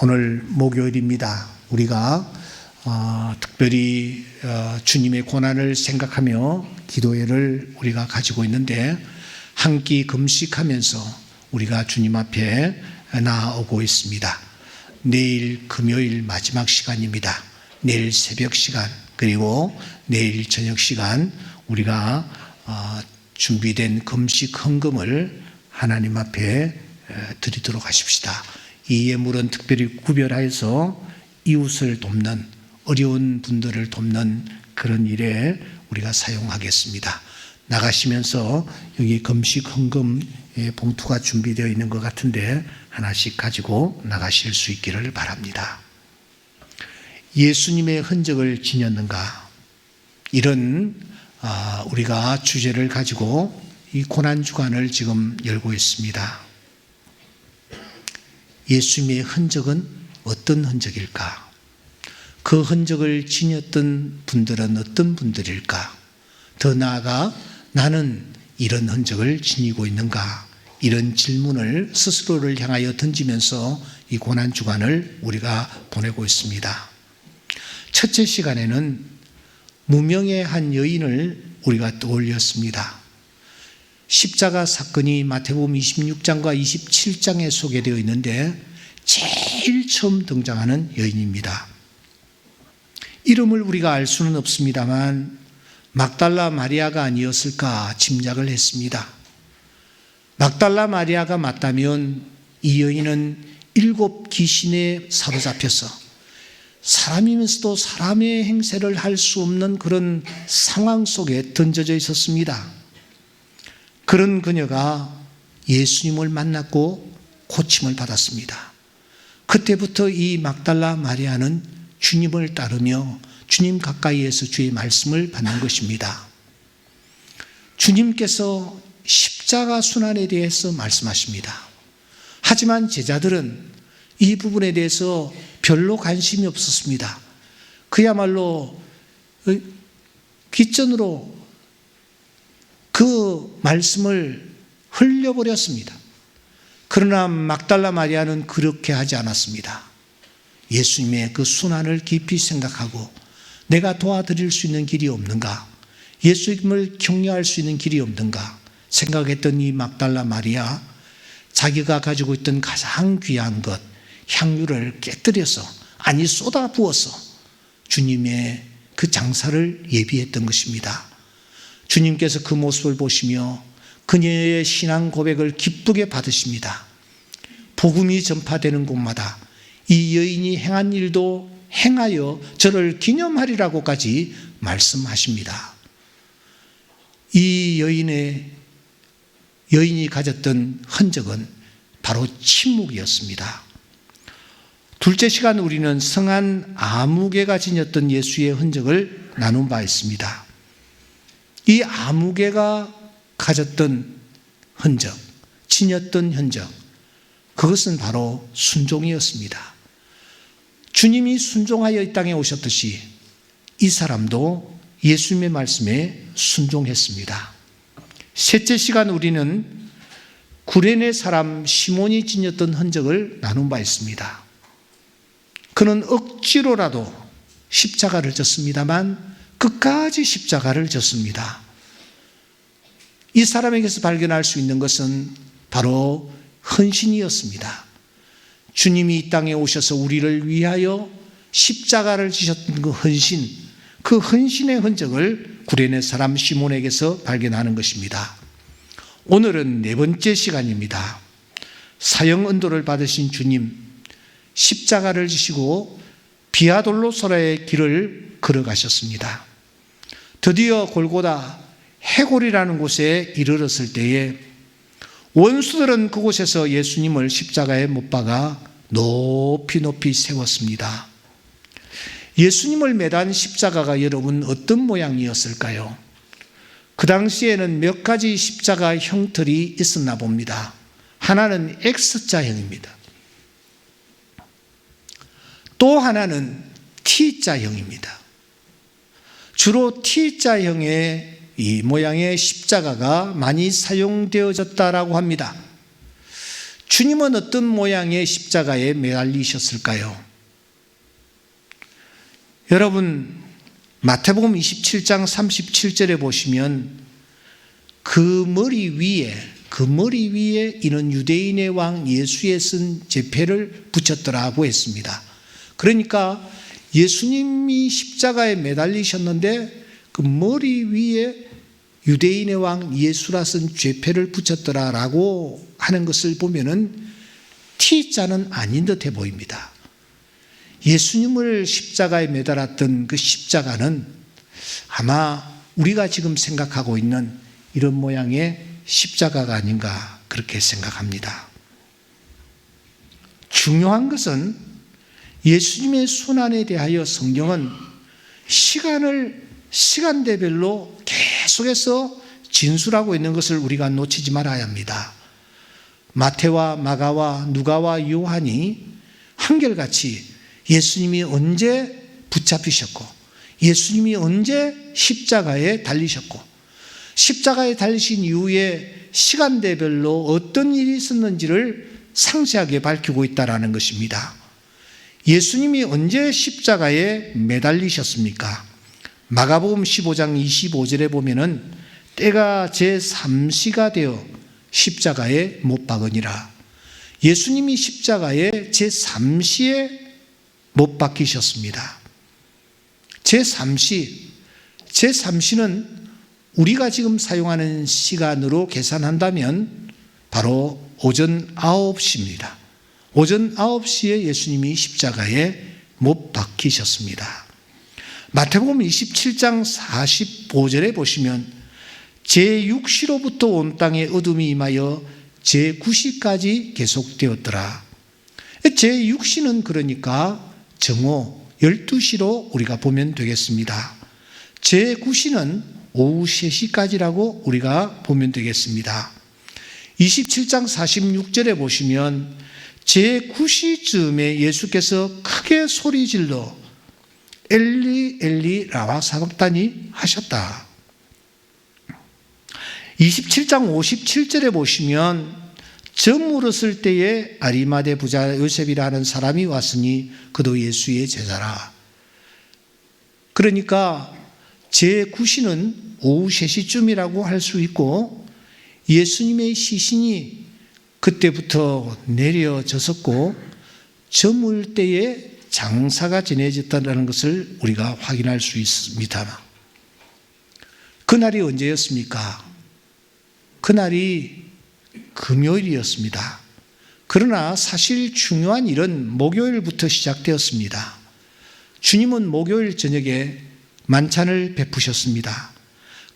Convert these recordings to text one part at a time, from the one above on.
오늘 목요일입니다. 우리가 어, 특별히 어, 주님의 고난을 생각하며 기도회를 우리가 가지고 있는데 한 끼 금식하면서 우리가 주님 앞에 나아오고 있습니다. 내일 금요일 마지막 시간입니다. 내일 새벽 시간 그리고 내일 저녁 시간 우리가 어, 준비된 금식 헌금을 하나님 앞에 에, 드리도록 하십시다. 이 예물은 특별히 구별하여서 이웃을 돕는 어려운 분들을 돕는 그런 일에 우리가 사용하겠습니다. 나가시면서 여기 금식 헌금 봉투가 준비되어 있는 것 같은데 하나씩 가지고 나가실 수 있기를 바랍니다. 예수님의 흔적을 지녔는가? 이런 아, 우리가 주제를 가지고 이 고난 주간을 지금 열고 있습니다. 예수님의 흔적은 어떤 흔적일까? 그 흔적을 지녔던 분들은 어떤 분들일까? 더 나아가 나는 이런 흔적을 지니고 있는가? 이런 질문을 스스로를 향하여 던지면서 이 고난 주간을 우리가 보내고 있습니다. 첫째 시간에는 무명의 한 여인을 우리가 떠올렸습니다. 십자가 사건이 마태복음 26장과 27장에 소개되어 있는데 제일 처음 등장하는 여인입니다. 이름을 우리가 알 수는 없습니다만 막달라 마리아가 아니었을까 짐작을 했습니다. 막달라 마리아가 맞다면 이 여인은 일곱 귀신에 사로잡혀서 사람이면서도 사람의 행세를 할 수 없는 그런 상황 속에 던져져 있었습니다. 그런 그녀가 예수님을 만났고 고침을 받았습니다. 그때부터 이 막달라 마리아는 주님을 따르며 주님 가까이에서 주의 말씀을 받는 것입니다. 주님께서 십자가 순환에 대해서 말씀하십니다. 하지만 제자들은 이 부분에 대해서 별로 관심이 없었습니다. 그야말로 귓전으로 그 말씀을 흘려버렸습니다. 그러나 막달라 마리아는 그렇게 하지 않았습니다. 예수님의 그 순환을 깊이 생각하고 내가 도와드릴 수 있는 길이 없는가? 예수님을 격려할 수 있는 길이 없는가? 생각했던 이 막달라 마리아, 자기가 가지고 있던 가장 귀한 것, 향유를 깨뜨려서, 아니 쏟아 부어서 주님의 그 장사를 예비했던 것입니다. 주님께서 그 모습을 보시며 그녀의 신앙 고백을 기쁘게 받으십니다. 복음이 전파되는 곳마다 이 여인이 행한 일도 행하여 저를 기념하리라고까지 말씀하십니다. 이 여인의 여인이 가졌던 흔적은 바로 침묵이었습니다. 둘째 시간 우리는 성한 아무개가 지녔던 예수의 흔적을 나눈 바 있습니다. 이 아무개가 가졌던 흔적, 지녔던 흔적, 그것은 바로 순종이었습니다. 주님이 순종하여 이 땅에 오셨듯이 이 사람도 예수님의 말씀에 순종했습니다. 셋째 시간 우리는 구레네 사람 시몬이 지녔던 흔적을 나눈 바 있습니다. 그는 억지로라도 십자가를 졌습니다만 끝까지 십자가를 졌습니다. 이 사람에게서 발견할 수 있는 것은 바로 헌신이었습니다. 주님이 이 땅에 오셔서 우리를 위하여 십자가를 지셨던 그 헌신, 그 헌신의 흔적을 구레네 사람 시몬에게서 발견하는 것입니다. 오늘은 네 번째 시간입니다. 사형 언도를 받으신 주님, 십자가를 지시고 비아돌로소라의 길을 걸어가셨습니다. 드디어 골고다 해골이라는 곳에 이르렀을 때에 원수들은 그곳에서 예수님을 십자가에 못 박아 높이 높이 세웠습니다. 예수님을 매단 십자가가 여러분 어떤 모양이었을까요? 그 당시에는 몇 가지 십자가 형틀이 있었나 봅니다. 하나는 X자형입니다. 또 하나는 T자형입니다. 주로 T자형의 이 모양의 십자가가 많이 사용되어졌다라고 합니다. 주님은 어떤 모양의 십자가에 매달리셨을까요? 여러분, 마태복음 27장 37절에 보시면 그 머리 위에, 그 머리 위에 이는 유대인의 왕 예수의 쓴 제패를 붙였더라고 했습니다. 그러니까 예수님이 십자가에 매달리셨는데 그 머리 위에 유대인의 왕 예수라 쓴 죄패를 붙였더라라고 하는 것을 보면은 T자는 아닌 듯해 보입니다. 예수님을 십자가에 매달았던 그 십자가는 아마 우리가 지금 생각하고 있는 이런 모양의 십자가가 아닌가 그렇게 생각합니다. 중요한 것은 예수님의 순환에 대하여 성경은 시간을 시간대별로 계속해서 진술하고 있는 것을 우리가 놓치지 말아야 합니다. 마태와 마가와 누가와 요한이 한결같이 예수님이 언제 붙잡히셨고 예수님이 언제 십자가에 달리셨고 십자가에 달리신 이후에 시간대별로 어떤 일이 있었는지를 상세하게 밝히고 있다라는 것입니다. 예수님이 언제 십자가에 매달리셨습니까? 마가복음 15장 25절에 보면은 때가 제 3시가 되어 십자가에 못 박으니라. 예수님이 십자가에 제 3시에 못 박히셨습니다. 제 3시, 제 3시는 우리가 지금 사용하는 시간으로 계산한다면 바로 오전 9시입니다. 오전 9시에 예수님이 십자가에 못 박히셨습니다. 마태복음 27장 45절에 보시면 제6시로부터 온 땅에 어둠이 임하여 제9시까지 계속되었더라. 제6시는 그러니까 정오 12시로 우리가 보면 되겠습니다. 제9시는 오후 3시까지라고 우리가 보면 되겠습니다. 27장 46절에 보시면 제9시쯤에 예수께서 크게 소리 질러 엘리 엘리 라와 사박다니 하셨다. 27장 57절에 보시면 저물었을 때에 아리마대 부자 요셉이라는 사람이 왔으니 그도 예수의 제자라. 그러니까 제9시는 오후 3시쯤이라고 할 수 있고 예수님의 시신이 그때부터 내려졌었고 저물 때에 장사가 지내졌다는 것을 우리가 확인할 수 있습니다. 그날이 언제였습니까? 그날이 금요일이었습니다. 그러나 사실 중요한 일은 목요일부터 시작되었습니다. 주님은 목요일 저녁에 만찬을 베푸셨습니다.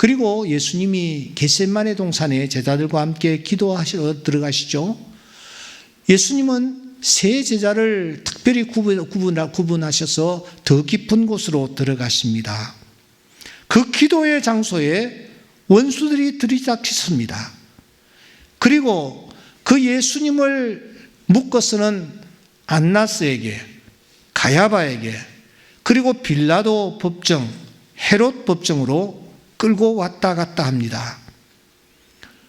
그리고 예수님이 겟셋만의 동산에 제자들과 함께 기도하시러 들어가시죠. 예수님은 세 제자를 특별히 구분, 구분하셔서 더 깊은 곳으로 들어가십니다. 그 기도의 장소에 원수들이 들이닥쳤습니다. 그리고 그 예수님을 묶어서는 안나스에게, 가야바에게, 그리고 빌라도 법정, 헤롯 법정으로 끌고 왔다 갔다 합니다.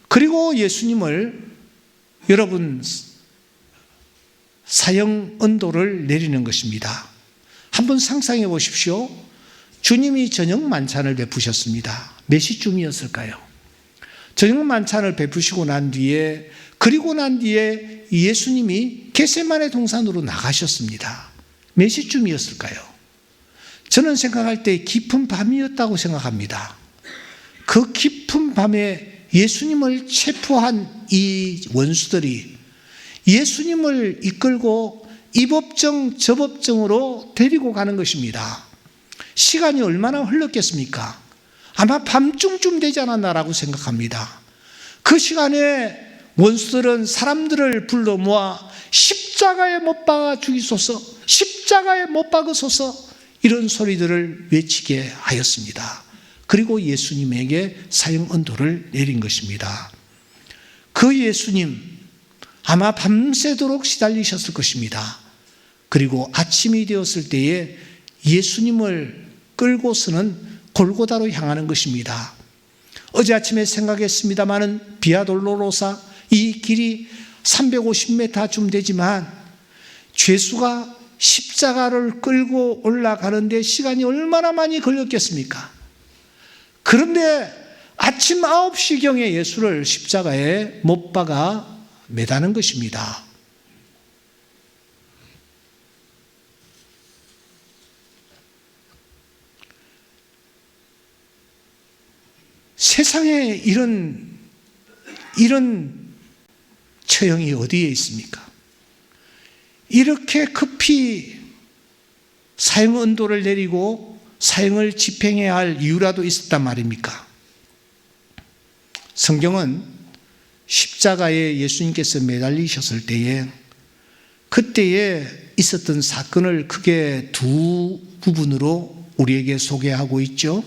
그리고 예수님을 여러분 사형 언도를 내리는 것입니다. 한번 상상해 보십시오. 주님이 저녁 만찬을 베푸셨습니다. 몇 시쯤이었을까요? 저녁 만찬을 베푸시고 난 뒤에 그리고 난 뒤에 예수님이 겟세만의 동산으로 나가셨습니다. 몇 시쯤이었을까요? 저는 생각할 때 깊은 밤이었다고 생각합니다. 그 깊은 밤에 예수님을 체포한 이 원수들이 예수님을 이끌고 이 법정 저 법정으로 데리고 가는 것입니다. 시간이 얼마나 흘렀겠습니까? 아마 밤중쯤 되지 않았나라고 생각합니다. 그 시간에 원수들은 사람들을 불러 모아 십자가에 못 박아 죽이소서, 십자가에 못 박으소서 이런 소리들을 외치게 하였습니다. 그리고 예수님에게 사형 언도를 내린 것입니다. 그 예수님 아마 밤새도록 시달리셨을 것입니다. 그리고 아침이 되었을 때에 예수님을 끌고서는 골고다로 향하는 것입니다. 어제 아침에 생각했습니다마는 비아돌로로사 이 길이 350m쯤 되지만 죄수가 십자가를 끌고 올라가는데 시간이 얼마나 많이 걸렸겠습니까? 그런데 아침 9시경에 예수를 십자가에 못 박아 매다는 것입니다. 세상에 이런 이런 처형이 어디에 있습니까? 이렇게 급히 사형 언도를 내리고 사형을 집행해야 할 이유라도 있었단 말입니까? 성경은 십자가에 예수님께서 매달리셨을 때에 그때에 있었던 사건을 크게 두 부분으로 우리에게 소개하고 있죠.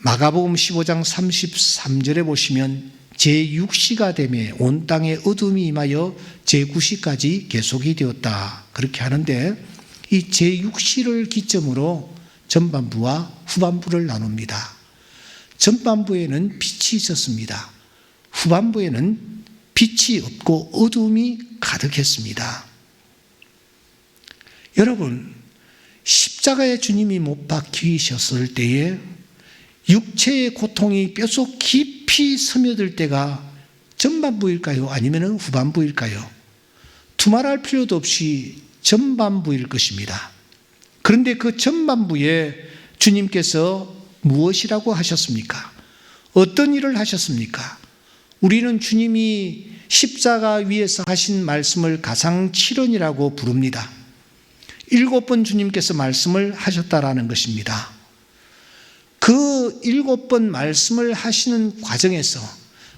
마가복음 15장 33절에 보시면 제6시가 되매 온 땅에 어둠이 임하여 제9시까지 계속이 되었다. 그렇게 하는데 이 제6시를 기점으로 전반부와 후반부를 나눕니다. 전반부에는 빛이 있었습니다. 후반부에는 빛이 없고 어둠이 가득했습니다. 여러분, 십자가에 주님이 못 박히셨을 때에 육체의 고통이 뼛속 깊이 스며들 때가 전반부일까요? 아니면 후반부일까요? 두말할 필요도 없이 전반부일 것입니다. 그런데 그 전반부에 주님께서 무엇이라고 하셨습니까? 어떤 일을 하셨습니까? 우리는 주님이 십자가 위에서 하신 말씀을 가상칠언이라고 부릅니다. 일곱 번 주님께서 말씀을 하셨다라는 것입니다. 그 일곱 번 말씀을 하시는 과정에서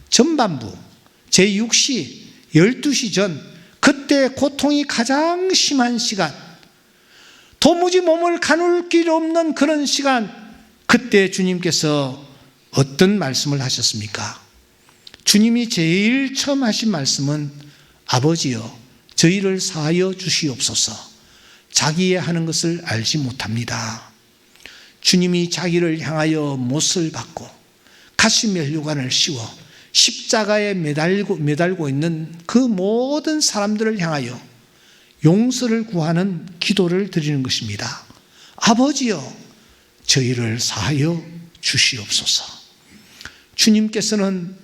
전반부, 제6시, 12시 전, 그때 고통이 가장 심한 시간, 도무지 몸을 가눌 길 없는 그런 시간, 그때 주님께서 어떤 말씀을 하셨습니까? 주님이 제일 처음 하신 말씀은 아버지여, 저희를 사하여 주시옵소서. 자기의 하는 것을 알지 못합니다. 주님이 자기를 향하여 못을 받고 가시며 혈관을 씌워 십자가에 매달고, 매달고 있는 그 모든 사람들을 향하여 용서를 구하는 기도를 드리는 것입니다. 아버지여, 저희를 사하여 주시옵소서. 주님께서는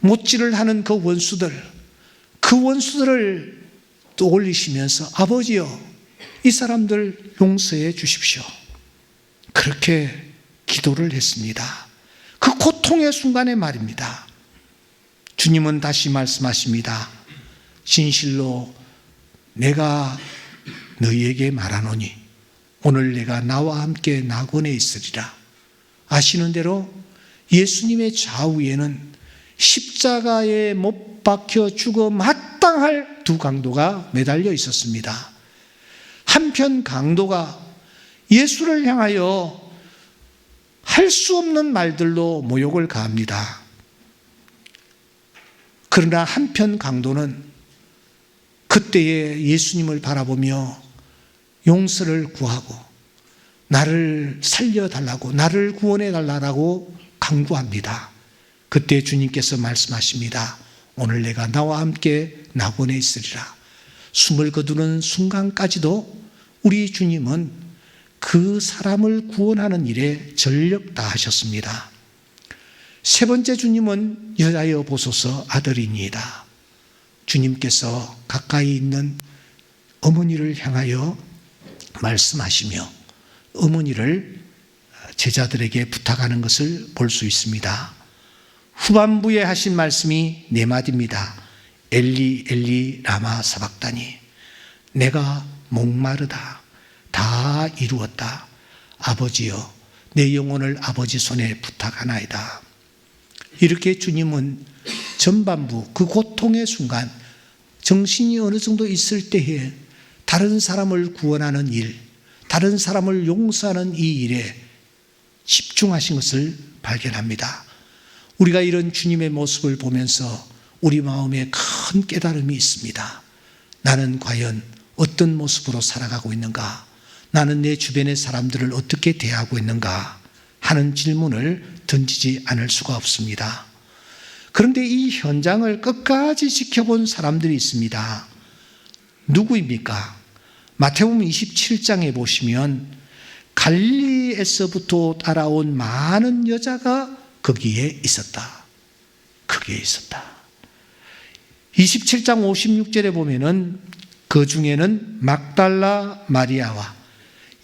못질을 하는 그 원수들, 그 원수들을 떠올리시면서 아버지여, 이 사람들 용서해 주십시오. 그렇게 기도를 했습니다. 그 고통의 순간에 말입니다. 주님은 다시 말씀하십니다. 진실로 내가 너희에게 말하노니 오늘 내가 나와 함께 낙원에 있으리라. 아시는 대로 예수님의 좌우에는 십자가에 못 박혀 죽어 마땅할 두 강도가 매달려 있었습니다. 한편 강도가 예수를 향하여 할 수 없는 말들로 모욕을 가합니다. 그러나 한편 강도는 그때에 예수님을 바라보며 용서를 구하고 나를 살려달라고 나를 구원해달라고 강구합니다. 그때 주님께서 말씀하십니다. 오늘 내가 나와 함께 낙원에 있으리라. 숨을 거두는 순간까지도 우리 주님은 그 사람을 구원하는 일에 전력 다하셨습니다. 세 번째 주님은 여자여 보소서 아들이니이다. 주님께서 가까이 있는 어머니를 향하여 말씀하시며 어머니를 제자들에게 부탁하는 것을 볼 수 있습니다. 후반부에 하신 말씀이 네 마디입니다. 엘리 엘리 라마 사박다니 내가 목마르다. 다 이루었다. 아버지여, 내 영혼을 아버지 손에 부탁하나이다. 이렇게 주님은 전반부 그 고통의 순간 정신이 어느 정도 있을 때에 다른 사람을 구원하는 일, 다른 사람을 용서하는 이 일에 집중하신 것을 발견합니다. 우리가 이런 주님의 모습을 보면서 우리 마음에 큰 깨달음이 있습니다. 나는 과연 어떤 모습으로 살아가고 있는가? 나는 내 주변의 사람들을 어떻게 대하고 있는가 하는 질문을 던지지 않을 수가 없습니다. 그런데 이 현장을 끝까지 지켜본 사람들이 있습니다. 누구입니까? 마태복음 27장에 보시면 갈리에서부터 따라온 많은 여자가 거기에 있었다. 거기에 있었다. 27장 56절에 보면은 그 중에는 막달라 마리아와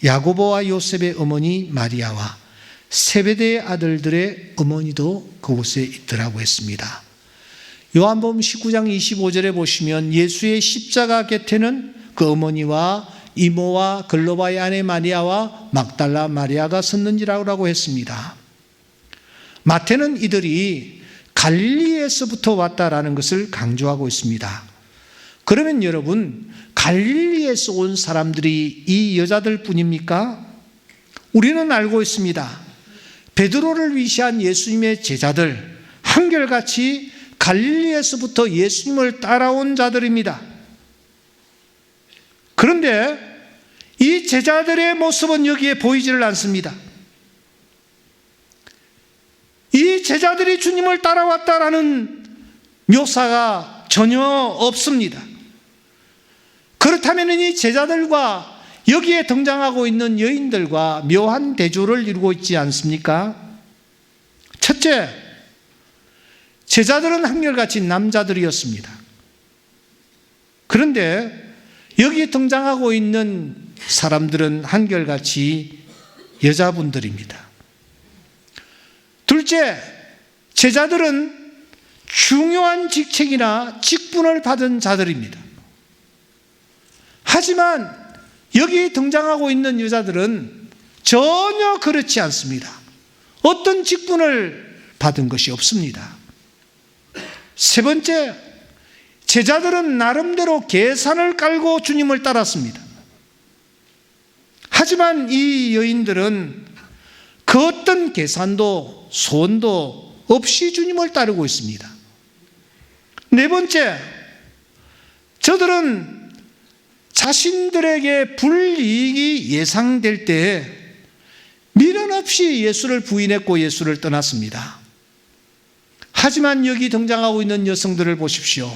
야고보와 요셉의 어머니 마리아와 세베대의 아들들의 어머니도 그곳에 있더라고 했습니다. 요한복음 19장 25절에 보시면 예수의 십자가 곁에는 그 어머니와 이모와 글로바의 아내 마리아와 막달라 마리아가 섰는지라고 했습니다. 마태는 이들이 갈릴리에서부터 왔다라는 것을 강조하고 있습니다. 그러면 여러분, 갈릴리에서 온 사람들이 이 여자들 뿐입니까? 우리는 알고 있습니다. 베드로를 위시한 예수님의 제자들, 한결같이 갈릴리에서부터 예수님을 따라온 자들입니다. 그런데 이 제자들의 모습은 여기에 보이지를 않습니다. 이 제자들이 주님을 따라왔다라는 묘사가 전혀 없습니다. 그렇다면 이 제자들과 여기에 등장하고 있는 여인들과 묘한 대조를 이루고 있지 않습니까? 첫째, 제자들은 한결같이 남자들이었습니다. 그런데 여기에 등장하고 있는 사람들은 한결같이 여자분들입니다. 둘째, 제자들은 중요한 직책이나 직분을 받은 자들입니다. 하지만 여기 등장하고 있는 여자들은 전혀 그렇지 않습니다. 어떤 직분을 받은 것이 없습니다. 세 번째, 제자들은 나름대로 계산을 깔고 주님을 따랐습니다. 하지만 이 여인들은 그 어떤 계산도 소원도 없이 주님을 따르고 있습니다. 네 번째, 저들은 자신들에게 불이익이 예상될 때 미련 없이 예수를 부인했고 예수를 떠났습니다. 하지만 여기 등장하고 있는 여성들을 보십시오.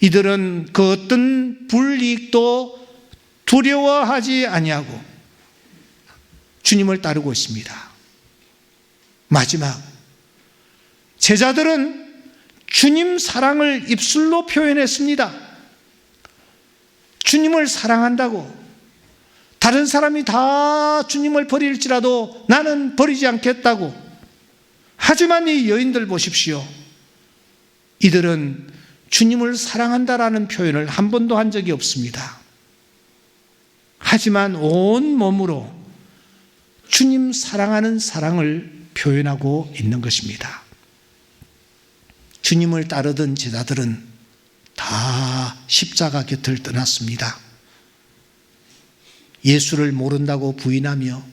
이들은 그 어떤 불이익도 두려워하지 아니하고 주님을 따르고 있습니다. 마지막 제자들은 주님 사랑을 입술로 표현했습니다. 주님을 사랑한다고 다른 사람이 다 주님을 버릴지라도 나는 버리지 않겠다고 하지만 이 여인들 보십시오. 이들은 주님을 사랑한다라는 표현을 한 번도 한 적이 없습니다. 하지만 온 몸으로 주님 사랑하는 사랑을 표현하고 있는 것입니다. 주님을 따르던 제자들은 다 십자가 곁을 떠났습니다. 예수를 모른다고 부인하며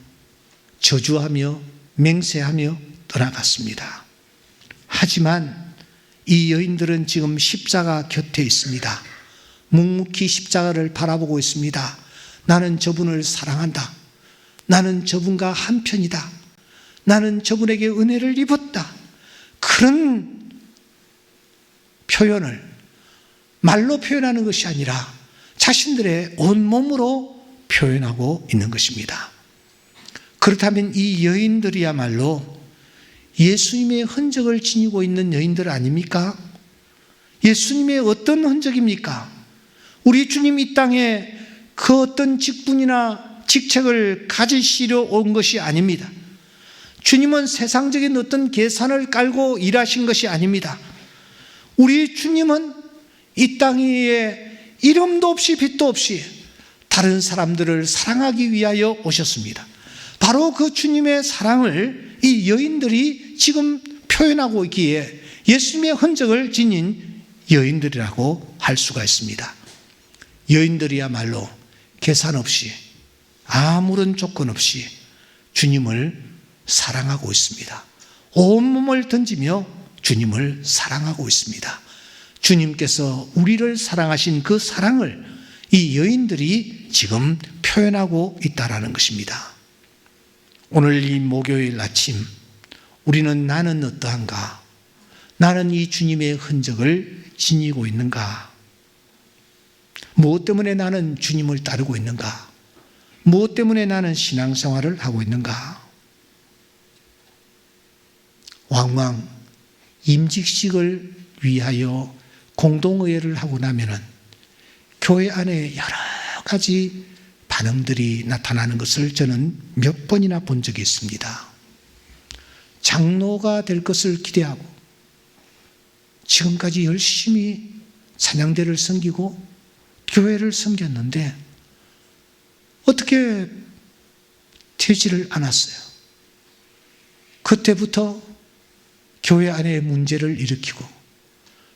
저주하며 맹세하며 떠나갔습니다. 하지만 이 여인들은 지금 십자가 곁에 있습니다. 묵묵히 십자가를 바라보고 있습니다. 나는 저분을 사랑한다. 나는 저분과 한편이다. 나는 저분에게 은혜를 입었다. 그런 표현을 말로 표현하는 것이 아니라 자신들의 온몸으로 표현하고 있는 것입니다. 그렇다면 이 여인들이야말로 예수님의 흔적을 지니고 있는 여인들 아닙니까? 예수님의 어떤 흔적입니까? 우리 주님 이 땅에 그 어떤 직분이나 직책을 가지시려 온 것이 아닙니다. 주님은 세상적인 어떤 계산을 깔고 일하신 것이 아닙니다. 우리 주님은 이 땅 위에 이름도 없이 빛도 없이 다른 사람들을 사랑하기 위하여 오셨습니다. 바로 그 주님의 사랑을 이 여인들이 지금 표현하고 있기에 예수님의 흔적을 지닌 여인들이라고 할 수가 있습니다. 여인들이야말로 계산 없이 아무런 조건 없이 주님을 사랑하고 있습니다. 온몸을 던지며 주님을 사랑하고 있습니다. 주님께서 우리를 사랑하신 그 사랑을 이 여인들이 지금 표현하고 있다라는 것입니다. 오늘 이 목요일 아침 우리는 나는 어떠한가? 나는 이 주님의 흔적을 지니고 있는가? 무엇 때문에 나는 주님을 따르고 있는가? 무엇 때문에 나는 신앙생활을 하고 있는가? 왕왕 임직식을 위하여 공동의회를 하고 나면은 교회 안에 여러 가지 반응들이 나타나는 것을 저는 몇 번이나 본 적이 있습니다. 장로가 될 것을 기대하고 지금까지 열심히 찬양대를 섬기고 교회를 섬겼는데 어떻게 되지를 않았어요. 그때부터 교회 안에 문제를 일으키고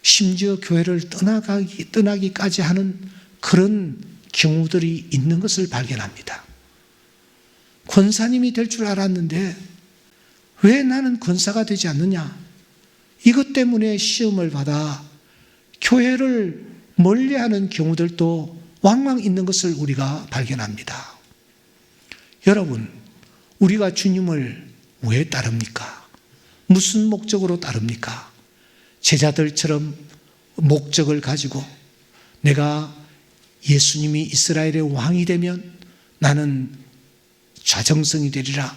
심지어 교회를 떠나가기, 떠나기까지 하는 그런 경우들이 있는 것을 발견합니다. 권사님이 될 줄 알았는데 왜 나는 권사가 되지 않느냐? 이것 때문에 시험을 받아 교회를 멀리하는 경우들도 왕왕 있는 것을 우리가 발견합니다. 여러분, 우리가 주님을 왜 따릅니까? 무슨 목적으로 따릅니까? 제자들처럼 목적을 가지고 내가 예수님이 이스라엘의 왕이 되면 나는 좌정성이 되리라,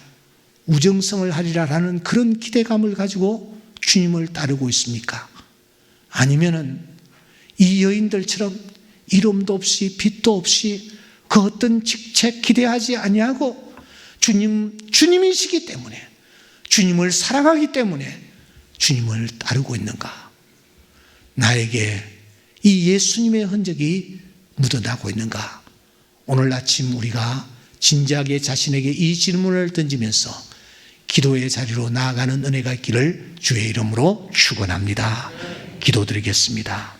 우정성을 하리라 라는 그런 기대감을 가지고 주님을 따르고 있습니까? 아니면은 이 여인들처럼 이름도 없이 빛도 없이 그 어떤 직책 기대하지 아니하고 주님 주님이시기 때문에 주님을 사랑하기 때문에 주님을 따르고 있는가? 나에게 이 예수님의 흔적이 묻어나고 있는가? 오늘 아침 우리가 진지하게 자신에게 이 질문을 던지면서 기도의 자리로 나아가는 은혜가 있기를 주의 이름으로 축원합니다. 기도드리겠습니다.